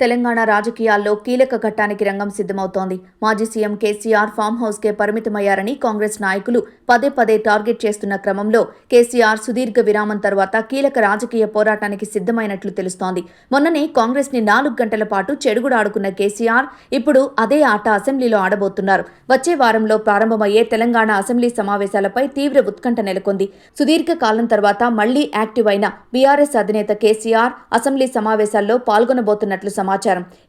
తెలంగాణ రాజకీయాల్లో కీలక ఘట్టానికి రంగం సిద్ధమవుతోంది. మాజీ సీఎం కేసీఆర్ ఫామ్ హౌస్కే పరిమితమయ్యారని కాంగ్రెస్ నాయకులు పదే పదే టార్గెట్ చేస్తున్న క్రమంలో కేసీఆర్ సుదీర్ఘ విరామం తర్వాత కీలక రాజకీయ పోరాటానికి సిద్ధమైనట్లు తెలుస్తోంది. మొన్ననే కాంగ్రెస్ని నాలుగు గంటల పాటు చెడుగుడాడుకున్న కేసీఆర్ ఇప్పుడు అదే ఆట అసెంబ్లీలో ఆడబోతున్నారు. వచ్చే వారంలో ప్రారంభమయ్యే తెలంగాణ అసెంబ్లీ సమావేశాలపై తీవ్ర ఉత్కంఠ నెలకొంది. సుదీర్ఘ కాలం తర్వాత మళ్ళీ యాక్టివ్ అయిన బీఆర్ఎస్ అధినేత కేసీఆర్ అసెంబ్లీ సమావేశాల్లో పాల్గొనబోతున్నట్లు సమాచారం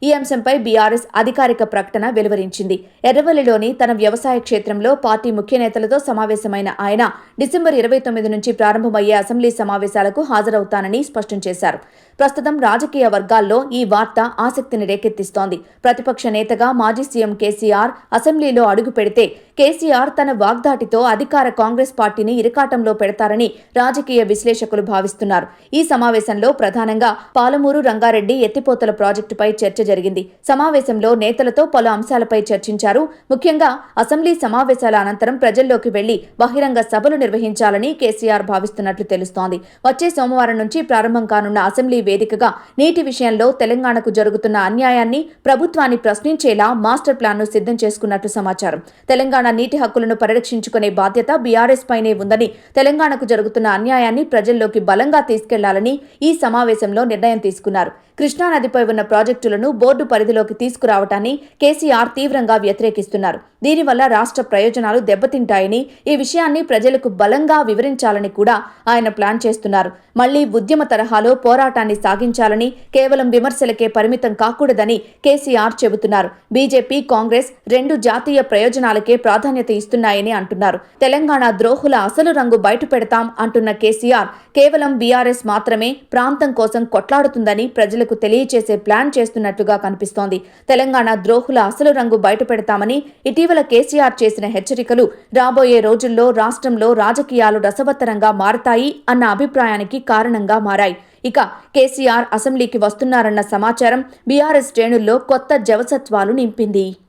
ఈ అంశంపై బీఆర్ఎస్ అధికారిక ప్రకటన వెలువరించింది. ఎర్రవల్లిలోని తన వ్యవసాయ క్షేత్రంలో పార్టీ ముఖ్య నేతలతో సమావేశమైన ఆయన డిసెంబర్ ఇరవై తొమ్మిది నుంచి ప్రారంభమయ్యే అసెంబ్లీ సమావేశాలకు హాజరవుతానని స్పష్టం చేశారు. ప్రస్తుతం రాజకీయ వర్గాల్లో ఈ వార్త ఆసక్తిని రేకెత్తిస్తోంది. ప్రతిపక్ష నేతగా మాజీ సీఎం కేసీఆర్ అసెంబ్లీలో అడుగు పెడితే కేసీఆర్ తన వాగ్దాటితో అధికార కాంగ్రెస్ పార్టీని ఇరకాటంలో పెడతారని రాజకీయ విశ్లేషకులు భావిస్తున్నారు. ఈ సమావేశంలో ప్రధానంగా పాలమూరు రంగారెడ్డి ఎత్తిపోతల ప్రాజెక్టుపై చర్చ జరిగింది. సమావేశంలో నేతలతో పలు అంశాలపై చర్చించారు. ముఖ్యంగా అసెంబ్లీ సమావేశాల అనంతరం ప్రజల్లోకి వెళ్ళి బహిరంగ సభలు నిర్వహించాలని కేసీఆర్ భావిస్తున్నట్లు తెలుస్తోంది. వచ్చే సోమవారం నుంచి ప్రారంభం కానున్న అసెంబ్లీ వేదికగా నీటి విషయంలో తెలంగాణకు జరుగుతున్న అన్యాయాన్ని ప్రభుత్వాన్ని ప్రశ్నించేలా మాస్టర్ ప్లాన్ను సిద్ధం చేసుకున్నట్లు సమాచారం. తెలంగాణ నీటి హక్కులను పరిరక్షించుకునే బాధ్యత బీఆర్ఎస్ పైనే ఉందని తెలంగాణకు జరుగుతున్న అన్యాయాన్ని ప్రజల్లోకి బలంగా తీసుకెళ్ళాలని ఈ సమావేశంలో నిర్ణయం తీసుకున్నారు. కృష్ణానదిపై ఉన్న ప్రాజెక్టులను బోర్డు పరిధిలోకి తీసుకురావటాన్ని కేసీఆర్ తీవ్రంగా వ్యతిరేకిస్తున్నారు. దీనివల్ల రాష్ట్ర ప్రయోజనాలు దెబ్బతింటాయని ఈ విషయాన్ని ప్రజలకు బలంగా వివరించాలని కూడా ఆయన ప్లాన్ చేస్తున్నారు. మళ్ళీ ఉద్యమ తరహాలో పోరాటాన్ని సాగించాలని కేవలం విమర్శలకే పరిమితం కాకూడదని కేసీఆర్ చెబుతున్నారు. బీజేపీ కాంగ్రెస్ రెండు జాతీయ ప్రయోజనాలకే ప్రాధాన్యత ఇస్తున్నాయని అంటున్నారు. తెలంగాణ ద్రోహుల అసలు రంగు బయట పెడతాం అంటున్న కేసీఆర్ కేవలం బీఆర్ఎస్ మాత్రమే ప్రాంతం కోసం కొట్లాడుతుందని ప్రజలకు తెలియచేసే ప్లాన్ చేస్తున్నట్టుగా కనిపిస్తోంది. తెలంగాణ ద్రోహుల అసలు రంగు బయటపెడతామని ఇటీవల కేసీఆర్ చేసిన హెచ్చరికలు రాబోయే రోజుల్లో రాష్ట్రంలో రాజకీయాలు రసవత్తరంగా మారతాయి అన్న అభిప్రాయానికి కారణంగా మారాయి. ఇక కేసీఆర్ అసెంబ్లీకి వస్తున్నారన్న సమాచారం బీఆర్ఎస్ శ్రేణుల్లో కొత్త జవసత్వాలు నింపింది.